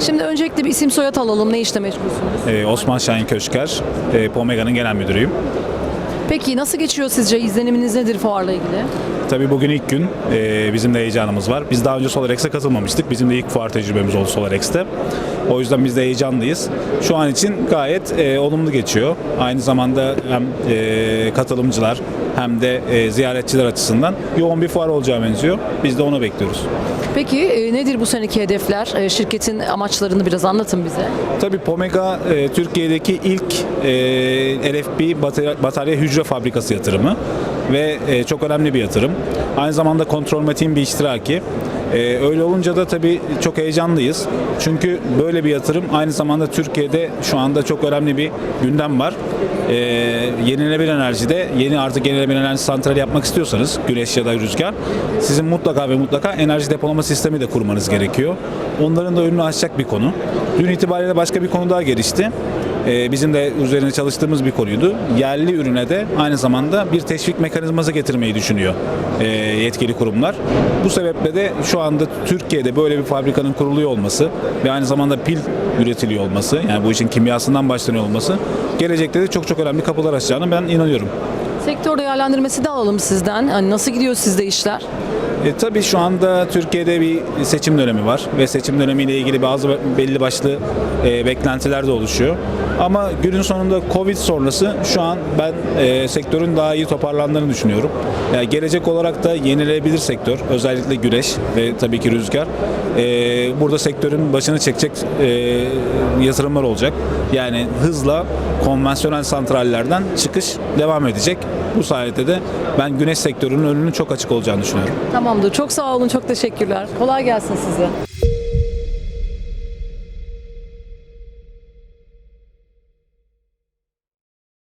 Şimdi öncelikle bir isim soyad alalım. Ne işle meşgulsünüz? Ee, Osman Şahin Köşker, e, Pomega'nın genel müdürüyüm. Peki nasıl geçiyor sizce? İzleniminiz nedir fuarla ilgili? Tabii bugün ilk gün, e, bizim de heyecanımız var. Biz daha önce Solarex'e katılmamıştık. Bizim de ilk fuar tecrübemiz oldu Solarex'te. O yüzden biz de heyecanlıyız. Şu an için gayet e, olumlu geçiyor. Aynı zamanda hem e, katılımcılar hem de e, ziyaretçiler açısından yoğun bir fuar olacağı benziyor. Biz de onu bekliyoruz. Peki e, nedir bu seneki hedefler? E, şirketin amaçlarını biraz anlatın bize. Tabii Pomega e, Türkiye'deki ilk e, LFP batarya, batarya hücre fabrikası yatırımı ve e, çok önemli bir yatırım. Aynı zamanda kontrol matiğin bir iştiraki. E, öyle olunca da tabii çok heyecanlıyız. Çünkü böyle bir yatırım aynı zamanda Türkiye'de şu anda çok önemli bir gündem var. E, yenilenebilir enerjide yeni artık yenilenebilir enerji santrali yapmak istiyorsanız güneş ya da rüzgar sizin mutlaka ve mutlaka enerji depolama sistemi de kurmanız gerekiyor. Onların da önünü açacak bir konu. Dün itibariyle başka bir konu daha gelişti. Ee, bizim de üzerine çalıştığımız bir konuydu. Yerli ürüne de aynı zamanda bir teşvik mekanizması getirmeyi düşünüyor ee, yetkili kurumlar. Bu sebeple de şu anda Türkiye'de böyle bir fabrikanın kuruluyor olması ve aynı zamanda pil üretiliyor olması, yani bu işin kimyasından başlanıyor olması gelecekte de çok çok önemli kapılar açacağını ben inanıyorum. Sektör değerlendirmesi de alalım sizden. Hani nasıl gidiyor sizde işler? E, tabii şu anda Türkiye'de bir seçim dönemi var ve seçim dönemiyle ilgili bazı belli başlı e, beklentiler de oluşuyor. Ama günün sonunda Covid sonrası şu an ben e, sektörün daha iyi toparlandığını düşünüyorum. Yani gelecek olarak da yenilenebilir sektör, özellikle güneş ve tabii ki rüzgar. e, burada sektörün başını çekecek e, yatırımlar olacak. Yani hızla konvansiyonel santrallerden çıkış devam edecek. Bu sayede de ben güneş sektörünün önünün çok açık olacağını düşünüyorum. Tamamdır. Çok sağ olun. Çok teşekkürler. Kolay gelsin size.